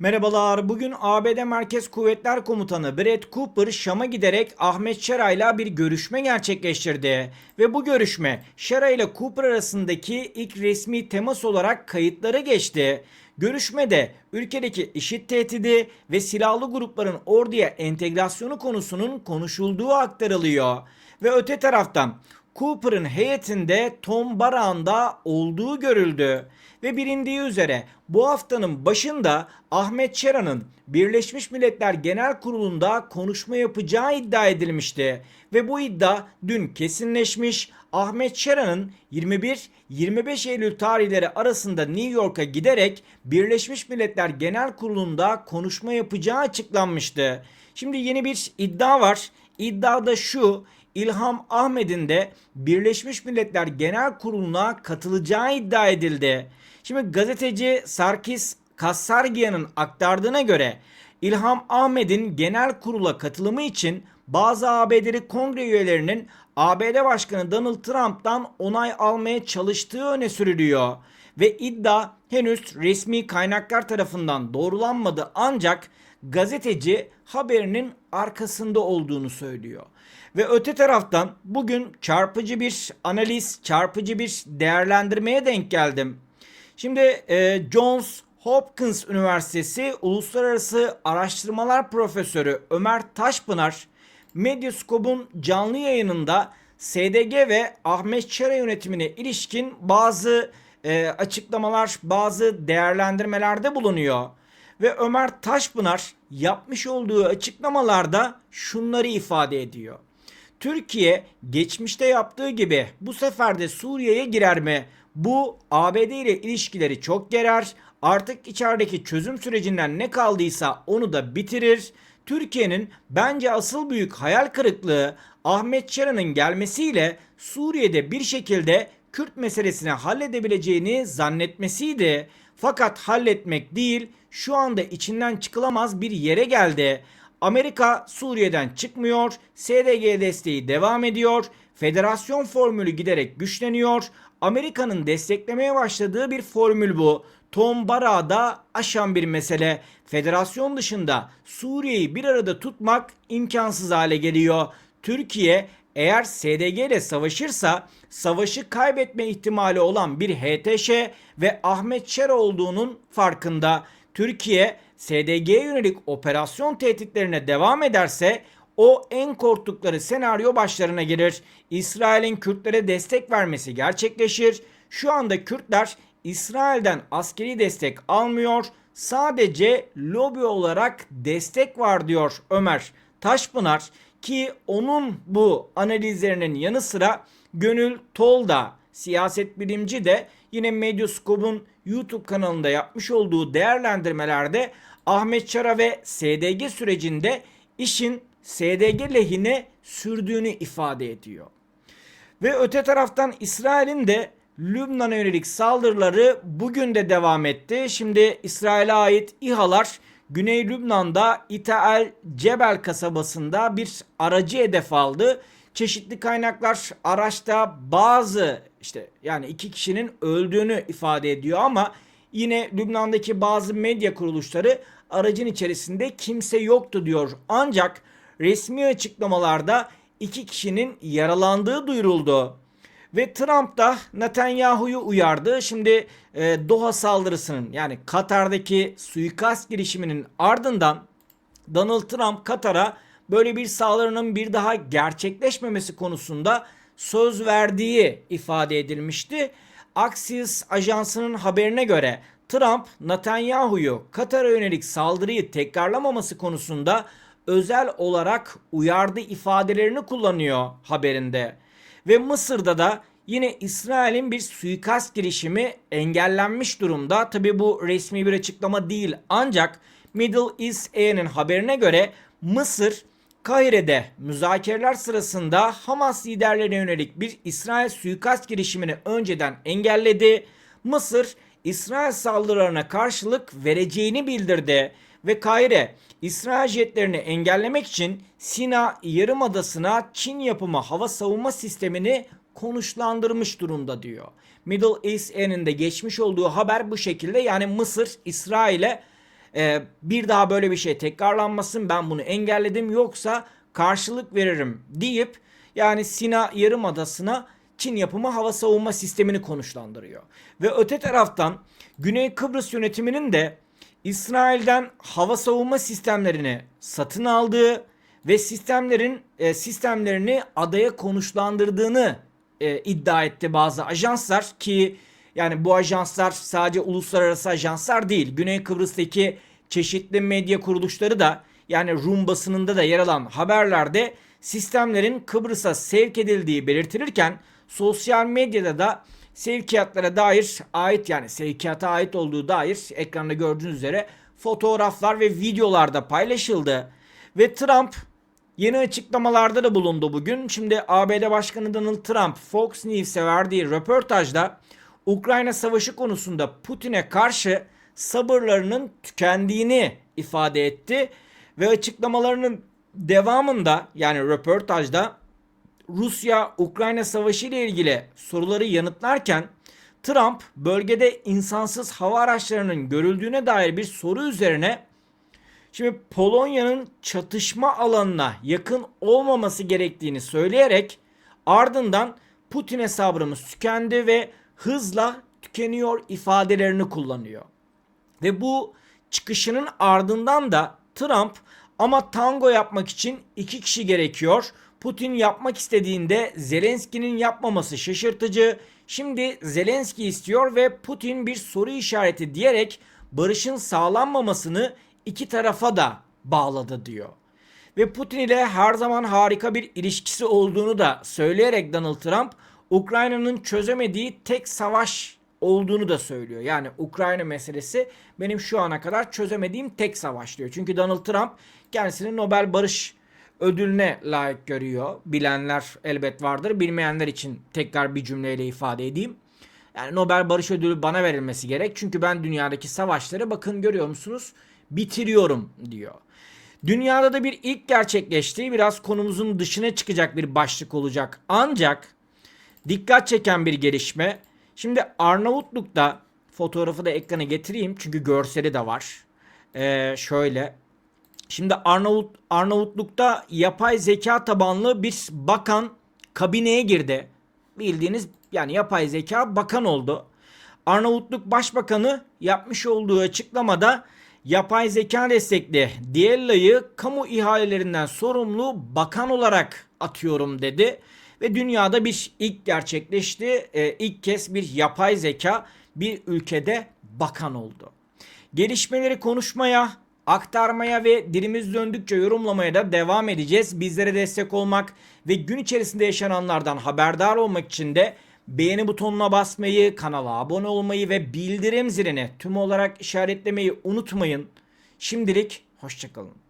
Merhabalar. Bugün ABD Merkez Kuvvetler Komutanı Brett Cooper Şam'a giderek Ahmet Şara ile bir görüşme gerçekleştirdi. Ve bu görüşme Şara ile Cooper arasındaki ilk resmi temas olarak kayıtlara geçti. Görüşmede ülkedeki IŞİD tehdidi ve silahlı grupların orduya entegrasyonu konusunun konuşulduğu aktarılıyor. Ve öte taraftan Cooper'ın heyetinde Tom Baran da olduğu görüldü. Ve bilindiği üzere bu haftanın başında Ahmet Şera'nın Birleşmiş Milletler Genel Kurulu'nda konuşma yapacağı iddia edilmişti. Ve bu iddia dün kesinleşmiş. Ahmet Şera'nın 21-25 Eylül tarihleri arasında New York'a giderek Birleşmiş Milletler Genel Kurulu'nda konuşma yapacağı açıklanmıştı. Şimdi yeni bir iddia var. İddia da şu. İlham Ahmet'in de Birleşmiş Milletler Genel Kurulu'na katılacağı iddia edildi. Şimdi gazeteci Sarkis Kassargian'ın aktardığına göre İlham Ahmet'in genel kurula katılımı için bazı ABD'li kongre üyelerinin ABD Başkanı Donald Trump'tan onay almaya çalıştığı öne sürülüyor. Ve iddia henüz resmi kaynaklar tarafından doğrulanmadı ancak gazeteci haberinin arkasında olduğunu söylüyor. Ve öte taraftan bugün çarpıcı bir analiz, çarpıcı bir değerlendirmeye denk geldim. Şimdi e, Johns Hopkins Üniversitesi Uluslararası Araştırmalar Profesörü Ömer Taşpınar Medyascope'un canlı yayınında SDG ve Ahmet Çara yönetimine ilişkin bazı e, açıklamalar, bazı değerlendirmelerde bulunuyor. Ve Ömer Taşpınar yapmış olduğu açıklamalarda şunları ifade ediyor. Türkiye geçmişte yaptığı gibi bu sefer de Suriye'ye girer mi? Bu ABD ile ilişkileri çok gerer. Artık içerideki çözüm sürecinden ne kaldıysa onu da bitirir. Türkiye'nin bence asıl büyük hayal kırıklığı Ahmet Çara'nın gelmesiyle Suriye'de bir şekilde Kürt meselesini halledebileceğini zannetmesiydi. Fakat halletmek değil, şu anda içinden çıkılamaz bir yere geldi. Amerika Suriye'den çıkmıyor, SDG desteği devam ediyor, federasyon formülü giderek güçleniyor. Amerika'nın desteklemeye başladığı bir formül bu. Tom Bara'da aşan bir mesele. Federasyon dışında Suriye'yi bir arada tutmak imkansız hale geliyor. Türkiye eğer SDG ile savaşırsa savaşı kaybetme ihtimali olan bir HTŞ ve Ahmet Şer olduğunun farkında. Türkiye SDG'ye yönelik operasyon tehditlerine devam ederse o en korktukları senaryo başlarına gelir. İsrail'in Kürtlere destek vermesi gerçekleşir. Şu anda Kürtler İsrail'den askeri destek almıyor. Sadece lobi olarak destek var diyor Ömer Taşpınar ki onun bu analizlerinin yanı sıra Gönül Tol da siyaset bilimci de yine Medyascope'un YouTube kanalında yapmış olduğu değerlendirmelerde Ahmet Çara ve SDG sürecinde işin SDG lehine sürdüğünü ifade ediyor. Ve öte taraftan İsrail'in de Lübnan'a yönelik saldırıları bugün de devam etti. Şimdi İsrail'e ait İHA'lar Güney Lübnan'da İtael Cebel kasabasında bir aracı hedef aldı. Çeşitli kaynaklar araçta bazı işte yani iki kişinin öldüğünü ifade ediyor ama yine Lübnan'daki bazı medya kuruluşları aracın içerisinde kimse yoktu diyor. Ancak resmi açıklamalarda iki kişinin yaralandığı duyuruldu. Ve Trump da Netanyahu'yu uyardı. Şimdi e, Doha saldırısının yani Katar'daki suikast girişiminin ardından Donald Trump Katar'a böyle bir saldırının bir daha gerçekleşmemesi konusunda söz verdiği ifade edilmişti. Axios ajansının haberine göre Trump Netanyahu'yu Katar'a yönelik saldırıyı tekrarlamaması konusunda özel olarak uyardı ifadelerini kullanıyor haberinde. Ve Mısır'da da yine İsrail'in bir suikast girişimi engellenmiş durumda. Tabi bu resmi bir açıklama değil ancak Middle East Air'in haberine göre Mısır Kahire'de müzakereler sırasında Hamas liderlerine yönelik bir İsrail suikast girişimini önceden engelledi. Mısır İsrail saldırılarına karşılık vereceğini bildirdi ve Kahire İsrail jetlerini engellemek için Sina Yarımadası'na Çin yapımı hava savunma sistemini konuşlandırmış durumda diyor. Middle East N'in de geçmiş olduğu haber bu şekilde yani Mısır İsrail'e Ee, bir daha böyle bir şey tekrarlanmasın ben bunu engelledim yoksa karşılık veririm deyip yani Sina Yarımadası'na Çin yapımı hava savunma sistemini konuşlandırıyor. Ve öte taraftan Güney Kıbrıs yönetiminin de İsrail'den hava savunma sistemlerini satın aldığı ve sistemlerin e, sistemlerini adaya konuşlandırdığını e, iddia etti bazı ajanslar ki yani bu ajanslar sadece uluslararası ajanslar değil. Güney Kıbrıs'taki çeşitli medya kuruluşları da yani Rum basınında da yer alan haberlerde sistemlerin Kıbrıs'a sevk edildiği belirtilirken sosyal medyada da sevkiyatlara dair ait yani sevkiyata ait olduğu dair ekranda gördüğünüz üzere fotoğraflar ve videolar da paylaşıldı. Ve Trump yeni açıklamalarda da bulundu bugün. Şimdi ABD Başkanı Donald Trump Fox News'e verdiği röportajda Ukrayna Savaşı konusunda Putin'e karşı sabırlarının tükendiğini ifade etti ve açıklamalarının devamında yani röportajda Rusya-Ukrayna Savaşı ile ilgili soruları yanıtlarken Trump bölgede insansız hava araçlarının görüldüğüne dair bir soru üzerine şimdi Polonya'nın çatışma alanına yakın olmaması gerektiğini söyleyerek ardından Putin'e sabrımız tükendi ve hızla tükeniyor ifadelerini kullanıyor. Ve bu çıkışının ardından da Trump ama tango yapmak için iki kişi gerekiyor. Putin yapmak istediğinde Zelenski'nin yapmaması şaşırtıcı. Şimdi Zelenski istiyor ve Putin bir soru işareti diyerek barışın sağlanmamasını iki tarafa da bağladı diyor. Ve Putin ile her zaman harika bir ilişkisi olduğunu da söyleyerek Donald Trump Ukrayna'nın çözemediği tek savaş olduğunu da söylüyor. Yani Ukrayna meselesi benim şu ana kadar çözemediğim tek savaş diyor. Çünkü Donald Trump kendisini Nobel Barış ödülüne layık görüyor. Bilenler elbet vardır. Bilmeyenler için tekrar bir cümleyle ifade edeyim. Yani Nobel Barış Ödülü bana verilmesi gerek. Çünkü ben dünyadaki savaşları bakın görüyor musunuz? Bitiriyorum diyor. Dünyada da bir ilk gerçekleşti. Biraz konumuzun dışına çıkacak bir başlık olacak. Ancak dikkat çeken bir gelişme. Şimdi Arnavutluk'ta fotoğrafı da ekrana getireyim çünkü görseli de var. Ee, şöyle. Şimdi Arnavut Arnavutluk'ta yapay zeka tabanlı bir bakan kabineye girdi. Bildiğiniz yani yapay zeka bakan oldu. Arnavutluk Başbakanı yapmış olduğu açıklamada yapay zeka destekli Diella'yı kamu ihalelerinden sorumlu bakan olarak atıyorum dedi. Ve dünyada bir ilk gerçekleşti. Ee, ilk kez bir yapay zeka bir ülkede bakan oldu. Gelişmeleri konuşmaya, aktarmaya ve dilimiz döndükçe yorumlamaya da devam edeceğiz. Bizlere destek olmak ve gün içerisinde yaşananlardan haberdar olmak için de beğeni butonuna basmayı, kanala abone olmayı ve bildirim zilini tüm olarak işaretlemeyi unutmayın. Şimdilik hoşçakalın.